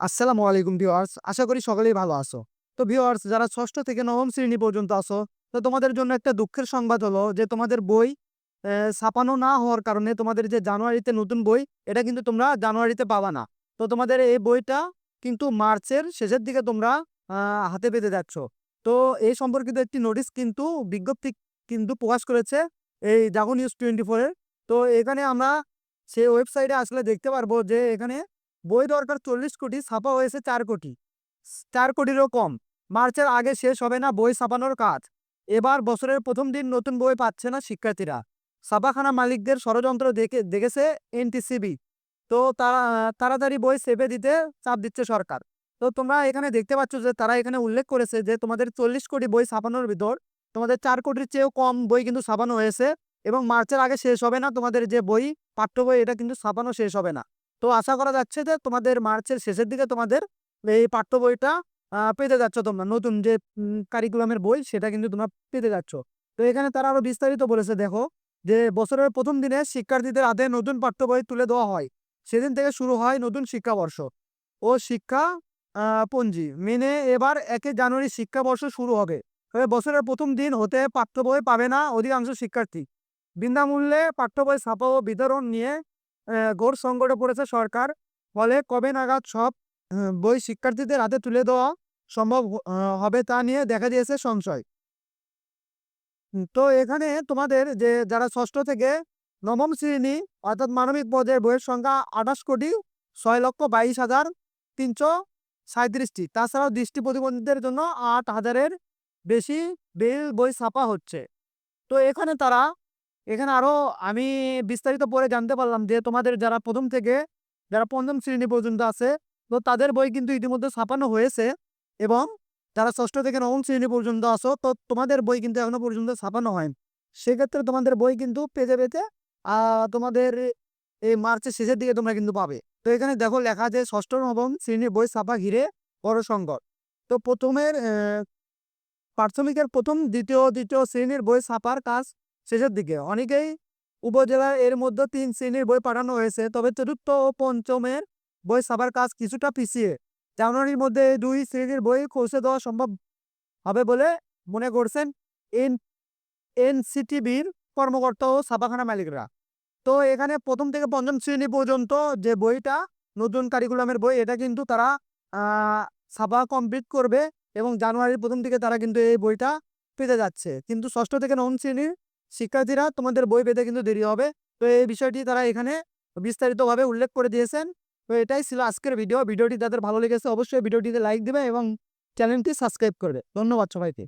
আসসালামু আলাইকুম ভিউয়ার্স, আশা করি সকলেই ভালো আছো। তো ভিওয়ার্স যারা ষষ্ঠ থেকে নবম শ্রেণি পর্যন্ত আসো তো তোমাদের জন্য একটা দুঃখের সংবাদ হলো যে তোমাদের বই ছাপানো না হওয়ার কারণে তোমাদের যে জানুয়ারিতে নতুন বই, এটা কিন্তু তোমরা জানুয়ারিতে পাবা না। তো তোমাদের এই বইটা কিন্তু মার্চের শেষের দিকে তোমরা হাতে পেতে যাচ্ছ। তো এই সম্পর্কিত একটি নোটিশ কিন্তু বিজ্ঞপ্তি কিন্তু প্রকাশ করেছে এই জাগো নিউজ টোয়েন্টি ফোরের তো এখানে আমরা সেই ওয়েবসাইটে আসলে দেখতে পারব যে এখানে বই দরকার চল্লিশ কোটি, ছাপা হয়েছে চার কোটি। চার কোটিরও কম। মার্চের আগে শেষ হবে না বই ছাপানোর কাজ। এবার বছরের প্রথম দিন নতুন বই পাচ্ছে না শিক্ষার্থীরা। ছাপাখানা মালিকদের ষড়যন্ত্র দেখে, দেখেছে এনটিসিবি। তো তারা, তাড়াতাড়ি বই সেপে দিতে চাপ দিচ্ছে সরকার। তো তোমরা এখানে দেখতে পাচ্ছ যে তারা এখানে উল্লেখ করেছে যে তোমাদের চল্লিশ কোটি বই ছাপানোর ভিতর তোমাদের চার কোটির চেয়েও কম বই কিন্তু ছাপানো হয়েছে এবং মার্চের আগে শেষ হবে না তোমাদের যে বই, পাঠ্য বই, এটা কিন্তু ছাপানো শেষ হবে না। তো আশা করা যাচ্ছে যে তোমাদের মার্চের শেষের দিকে তোমাদের এই পাঠ্য বইটা পেতে যাচ্ছ তোমরা। নতুন যে কারিকুলামের বই, সেটা কিন্তু তোমরা পেতে যাচ্ছ। তো এখানে তারা আরও বিস্তারিত বলেছে, দেখো, যে বছরের প্রথম দিনে শিক্ষার্থীদের হাতে নতুন পাঠ্য বই তুলে দেওয়া হয়। সেদিন থেকে শুরু হয় নতুন শিক্ষাবর্ষ। ও শিক্ষা পঞ্জি মেনে এবার একে জানুয়ারি শিক্ষাবর্ষ শুরু হবে। তবে বছরের প্রথম দিন হতে পাঠ্য বই পাবে না অধিকাংশ শিক্ষার্থী। বিনামূল্যে পাঠ্য বই ছাপা ও বিতরণ নিয়ে ঘোর সংকটে পড়েছে সরকার। ফলে কবে নাগাদ সব বই শিক্ষার্থীদের হাতে তুলে দেওয়া সম্ভব হবে তা নিয়ে দেখা দিয়েছে সংশয়। তো এখানে তোমাদের যে, যারা ষষ্ঠ থেকে নবম শ্রেণি, অর্থাৎ মানবিক পদের বইয়ের সংখ্যা আঠাশ কোটি ছয় লক্ষ বাইশ হাজার তিনশো সাঁত্রিশটি তাছাড়াও দৃষ্টি প্রতিবন্ধীদের জন্য আট হাজারের বেশি বিল বই ছাপা হচ্ছে। তো এখানে তারা এখানে আরও আমি বিস্তারিত পরে জানতে পারলাম যে তোমাদের যারা প্রথম থেকে, যারা পঞ্চম শ্রেণি পর্যন্ত আছে, তো তাদের বই কিন্তু ইতিমধ্যে ছাপানো হয়েছে এবং যারা ষষ্ঠ থেকে নবম শ্রেণি পর্যন্ত আসো তো তোমাদের বই কিন্তু এখনও পর্যন্ত ছাপানো হয় সেক্ষেত্রে তোমাদের বই কিন্তু পেতে পেতে তোমাদের এই মার্চের শেষের দিকে তোমরা কিন্তু পাবে। তো এখানে দেখো লেখা আছে, ষষ্ঠ নবম শ্রেণির বই ছাপা ঘিরে বড় সংকট তো প্রথমের প্রাথমিকের প্রথম, দ্বিতীয় দ্বিতীয় শ্রেণির বই ছাপার কাজ শেষের দিকে। অনেকেই উপজেলার এর মধ্যে তিন শ্রেণির বই পাঠানো হয়েছে, তবে চতুর্থ ও পঞ্চমের বই ছাপার কাজ কিছুটা পিছিয়ে। জানুয়ারির মধ্যে দুই শ্রেণির বই পৌঁছে দেওয়া সম্ভব হবে বলে মনে করছেন এন, এনসিটিভির কর্মকর্তা ও ছাপাখানা মালিকরা। তো এখানে প্রথম থেকে পঞ্চম শ্রেণি পর্যন্ত যে বইটা, নতুন কারিকুলামের বই, এটা কিন্তু তারা ছাপা কমপ্লিট করবে এবং জানুয়ারির প্রথম দিকে তারা কিন্তু এই বইটা পেতে যাচ্ছে। কিন্তু ষষ্ঠ থেকে নবম শ্রেণির শিক্ষার্থীরা তোমাদের বই পেতে কিন্তু দেরি হবে। তো এই বিষয়টি তারা এখানে বিস্তারিতভাবে উল্লেখ করে দিয়েছেন। তো এটাই ছিল আজকের ভিডিও। ভিডিওটি তাদের ভালো লেগেছে অবশ্যই ভিডিওটিতে লাইক দেবে এবং চ্যানেলটি সাবস্ক্রাইব করবে। ধন্যবাদ সবাইকে।